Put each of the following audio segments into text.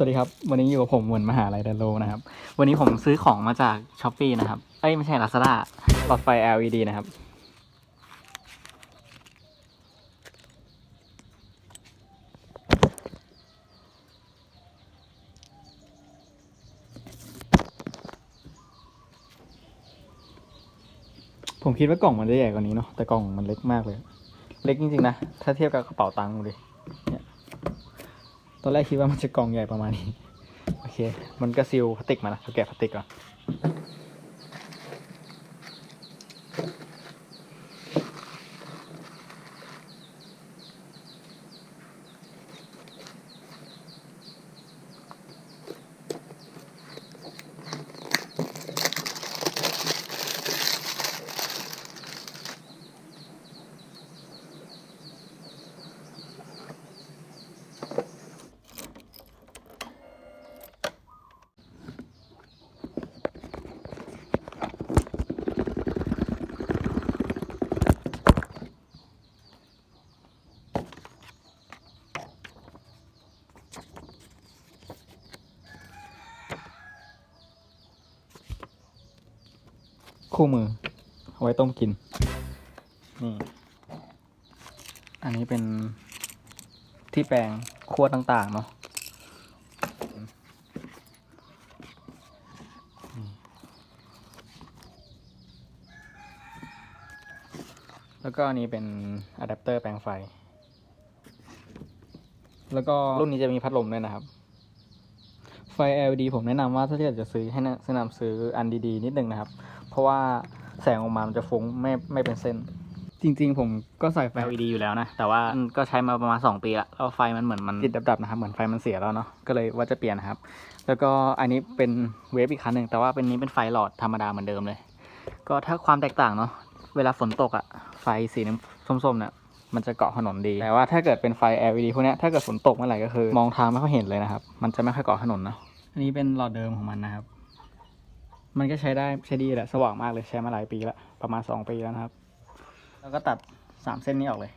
สวัสดีครับ วันนี้อยู่กับผมเหมือนมหาลัยเดนโลนะครับ วันนี้ผมซื้อของมาจากช้อปปีนะครับ เอ้ย ไม่ใช่ Lazada หลอดไฟ LED นะครับ ผมคิดว่ากล่องมันจะใหญ่กว่านี้เนาะแต่กล่องมันเล็กมากเลย เล็กจริงๆนะ ถ้าเทียบกับกระเป๋าตังค์ดูดิเนี่ย ตอนแรกคิดว่ามันจะกล่องใหญ่ประมาณนี้ โอเค มันก็ซีลพลาสติกมานะแกะพลาสติกก่อน คู่มือเอาไว้ต้มกิน นี่ อันนี้เป็นที่แปลงคั่วต่างๆ เนาะแล้วก็อันนี้เป็นอะแดปเตอร์แปลงไฟ แล้วก็รุ่นนี้จะมีพัดลมด้วยนะครับ ไฟ LED ผมแนะนำว่าถ้าอยากจะซื้อให้แนะนำซื้ออันดีๆ นิดนึงนะครับ เพราะว่าแสงออกมามันจะฟุ้งไม่ไม่เป็นเส้น จริง ๆ ผมก็ใส่ไฟ LED อยู่แล้วนะ แต่ว่ามันก็ใช้มาประมาณ 2 ปีละแล้วไฟมันเหมือนมันติดดับๆนะครับ เหมือนไฟมันเสียแล้วเนาะก็เลยว่าจะเปลี่ยนนะครับ แล้วก็อันนี้เป็นเวฟอีกคันหนึ่งแต่ว่าเป็นนี้เป็นไฟหลอดธรรมดาเหมือนเดิมเลย ก็ถ้าความแตกต่างเนาะเวลาฝนตกอะไฟสีน้ำส้มๆเนี่ยมันจะเกาะถนนดี แต่ว่าถ้าเกิดเป็นไฟ LED พวกเนี้ยถ้าเกิดฝนตกเมื่อไหร่ก็คือ มองทางไม่ค่อยเห็นเลยนะครับ มันจะไม่ค่อยเกาะถนนเนาะ อันนี้เป็นหลอดเดิมของมันนะครับ มันก็ใช้ได้ใช้ดีแหละ สว่างมากเลยใช้มาหลายปีล้วประมาณสองปีแล้วนะครับ แล้วก็ตัดสามเส้นนี้ออกเลย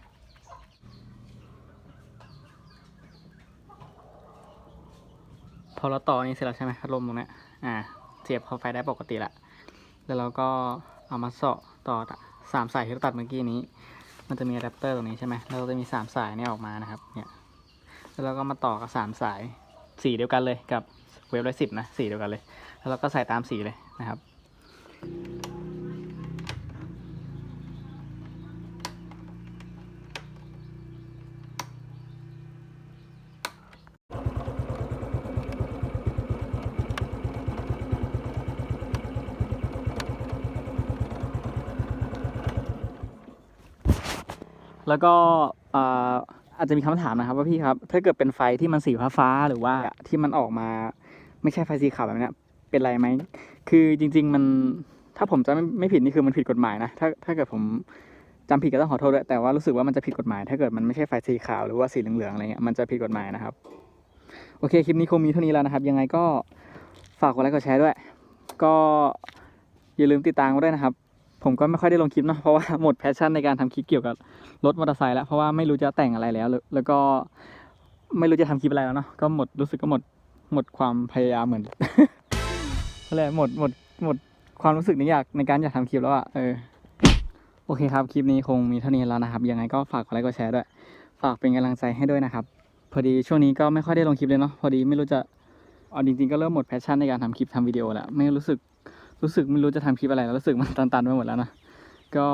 พอเราต่อนี้เสร็จแล้วใช่ไหมพัดลมตรงนี้อ่า เสียบเข้าไฟได้ปกติละ แล้วเราก็เอามาเสาะต่อสามสายที่เราตัดเมื่อกี้นี้ มันจะมีอะแดปเตอร์ตรงนี้ใช่ไหมแล้วเราจะมีสามสายเนี่ยออกมานะครับ เนี่ย แล้วเราก็มาต่อกับสามสายสีเดียวกันเลยกับ เวฟร้อยสิบนะสีเดียวกันเลย แล้วเราก็ใส่ตามสีเลยนะครับ แล้วก็อาจจะมีคำถามนะครับว่าพี่ครับ ถ้าเกิดเป็นไฟที่มันสีฟ้าหรือว่าที่มันออกมา ไม่ใช่ไฟสีขาวแบบนี้เป็นไรไหม คือจริง ๆ มันถ้าผมจะไม่ไม่ผิดนี่คือมันผิดกฎหมายนะ ถ้าถ้าเกิดผมจำผิดก็ต้องขอโทษด้วยแต่ว่ารู้สึกว่ามันจะผิดกฎหมาย ถ้าเกิดมันไม่ใช่ไฟสีขาวหรือว่าสีเหลืองๆอะไรเงี้ยมันจะผิดกฎหมายนะครับ โอเคคลิปนี้คงมีเท่านี้แล้วนะครับ ยังไงก็ฝากกดไลค์กดแชร์ด้วย ก็อย่าลืมติดตามกันด้วยนะครับ ผมก็ไม่ค่อยได้ลงคลิปเนาะเพราะว่าหมดแพชชั่นในการทำคลิปเกี่ยวกับรถมอเตอร์ไซค์แล้วเพราะว่าไม่รู้จะแต่งอะไรแล้ว แล้วก็ไม่รู้จะทำคลิปอะไรแล้วเนาะก็หมดรู้สึกก็หมด หมดความพยายามเหมือนอะไรหมดหมดหมดความรู้สึกในอยากในการอยากทำคลิปแล้วอะเออโอเคครับคลิปนี้คงมีเท่านี้แล้วนะครับยังไงก็ฝากกดไลค์กดแชร์ด้วย ฝากเป็นกำลังใจให้ด้วยนะครับ พอดีช่วงนี้ก็ไม่ค่อยได้ลงคลิปเลยเนาะพอดีไม่รู้จะเอาจริงๆก็เริ่มหมดแพชชั่นในการทำคลิปทำวิดีโอแล้วไม่รู้สึกรู้สึกไม่รู้จะทำคลิปอะไรแล้วรู้สึกมันตันๆไปหมดแล้วนะก็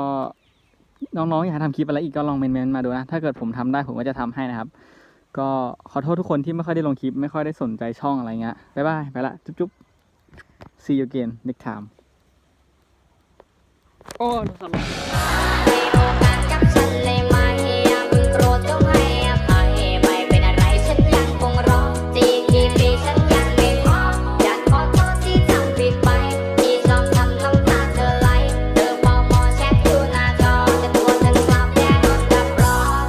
น้องๆอยากทำคลิปอะไรอีกก็ลองเมนๆมาดูนะ ถ้าเกิดผมทำได้ผมก็จะทำให้นะครับ ก็ขอโทษทุกคนที่ไม่ค่อยได้ลงคลิป ไม่ค่อยได้สนใจช่องอะไรเงี้ยบ๊ายบาย ไปละ จุ๊บๆ see you again next time โอ้สำหรับ